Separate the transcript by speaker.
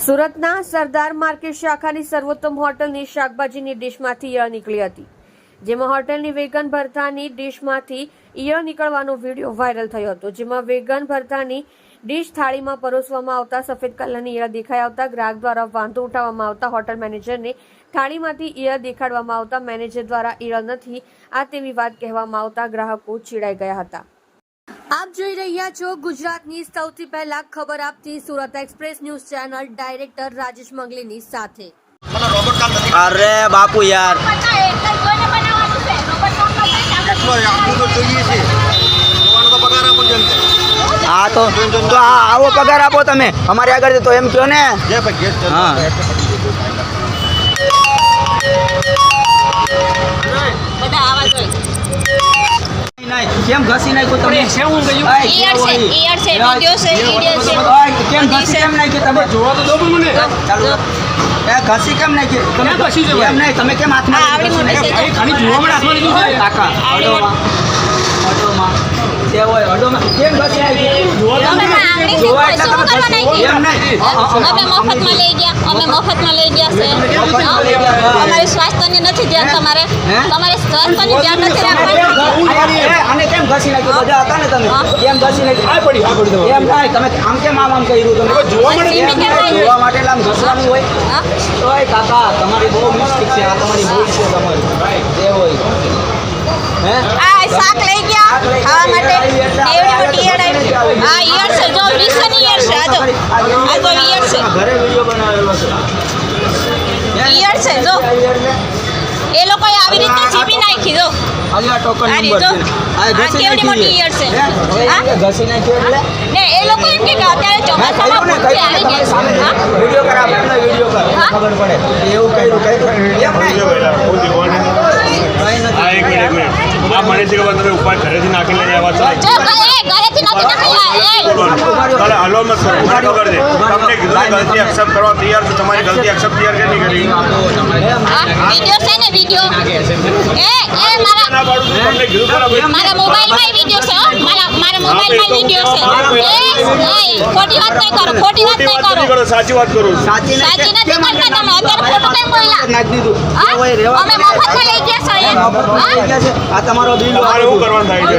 Speaker 1: સુરતના સરદાર માર્કેટ શાખાની સર્વોત્તમ હોટલની શાકભાજીની ડીશમાંથી ઈયળ નીકળી હતી, જેમાં હોટલની વેગન ભરતાની ડીશમાંથી ઈયળ નીકળવાનો વીડિયો વાયરલ થયો હતો, જેમાં વેગન ભરતાની ડીશ થાળીમાં પરોસવામાં આવતા સફેદ કલરની ઈયળ દેખાઈ આવતા ગ્રાહક દ્વારા વાંધો ઉઠાવવામાં આવતા હોટલ મેનેજરને થાળીમાંથી ઈયળ દેખાડવામાં આવતા મેનેજર દ્વારા ઈયળ નથી આ તેવી વાત કહેવામાં આવતા ગ્રાહકો ચીડાઈ ગયા હતા. આપ જોઈ રહ્યા છો ગુજરાતની સૌથી પહેલા ખબર આપતી Surat express news channel director Rajesh મંગલીની સાથે.
Speaker 2: અરે બાપુ યાર. હા તો તો આવો પગાર આપો તમે. અમારી આગળ તો એમ કહો ને? હા. કેમ ઘસી નાખ્યું તમે? ઓય,
Speaker 3: ઈયર છે, ઈયર છે, વિડિયો છે, વીડિયો છે.
Speaker 2: ઓય, કેમ ઘસી કેમ નાખી તમે? જોવા તો દો મને. ચાલો એ ઘસી કેમ નાખી તમે ઘસી જો એમ નહીં તમે કેમ હાથમાં
Speaker 3: આવડી મોટી છે.
Speaker 2: ખાલી જોવામાં હાથમાં લીધું છે. કાકા અડોમાં અડોમાં તે હોય કેમ ઘસી
Speaker 3: તમે આંગળી થી શું કરવા
Speaker 2: અ,
Speaker 3: અમે મફતમાં લઈ ગયા અમે મફતમાં લઈ ગયા છે.
Speaker 2: ગયા.
Speaker 3: અમારી સ્વાસ્થ્યની નથી ધ્યાન તમારે. તમારે સ્વાસ્થ્યની ધ્યાન નથી રાખવાનું.
Speaker 2: આને કેમ ઘસી નાખ્યું? બધા હતા ને તમે?
Speaker 3: હા.
Speaker 2: કેમ ઘસી નાખ્યું? એમ નહીં તમે આમ કેમ આમ આમ કર્યું તમે જોવા
Speaker 3: મળે
Speaker 2: એમ
Speaker 3: કેમ
Speaker 2: નહીં,
Speaker 3: આવ્યું?
Speaker 2: જોવા માટે આમ ઘસવાનું હોય.
Speaker 3: હા?
Speaker 2: ઓય કાકા તમારી બહુ મિસ્ટેક છે. આ તમારી ભૂલ છે તમારી. જે હોય.
Speaker 3: આ શાક લઈ ગયા. ખાવા માટે
Speaker 2: આવી
Speaker 3: આ ઈયળ છે. જો ઈયળ છે. આ જો આ જો ઈયળ છે.
Speaker 2: ઘરે વિડિયો બનાવેલો છે.
Speaker 3: ઈયળ છે, જો. એ લોકોએ આવી રીતે ચીપી નાખી દો
Speaker 2: આલી ટોકન નંબર છે.
Speaker 3: આ
Speaker 2: ઘસી
Speaker 3: કેવડી
Speaker 2: નાખી
Speaker 3: મોટી
Speaker 2: છે.
Speaker 3: છે.
Speaker 2: હા? ઘસી નાખી એટલે?
Speaker 3: ને એ લોકો એમ કે કે અત્યારે ચોમાસામાં ભૂખી આવી ગયા
Speaker 2: વિડિયો કર આપણે વિડિયો કર ખબર પડે. એવું કર્યું કર્યું. વિડિયો નહીં
Speaker 4: હા એક આ એક મિનિટ આ મને છે તમે ઉપર ઘરેથી નાખી લઈ આવ્યા છો? હલો મત કરો દે. તમને કીધું ગલતી એક્સેપ્ટ કરવા તૈયાર છું? તમારી ગલતી એક્સેપ્ટ તૈયાર કે નહીં કરી
Speaker 3: વિડિયો છે ને વિડિયો એ એ મારા
Speaker 4: ના પાડું છું તમને કીધું ખરા
Speaker 3: મારા મોબાઈલમાં વિડિયો છે મારા મારા મોબાઈલમાં વિડિયો છે. એ એ ખોટી વાત નહીં કરો ખોટી વાત નહીં કરો.
Speaker 4: કરો સાચી વાત કરું.
Speaker 2: સાચી
Speaker 3: સાચી નથી કરતા તમે? અત્યારે ખોટું કેમ બોલ્યા?
Speaker 2: નાખી દીધું.
Speaker 3: હા?
Speaker 2: ઓય, રેવા
Speaker 3: અમે મફતમાં લઈ ગયા છે
Speaker 2: મફતમાં લઈ
Speaker 3: અહીંયા.
Speaker 2: ગયા છે. આ તમારો બિલ
Speaker 4: કરવાનું થાય છે?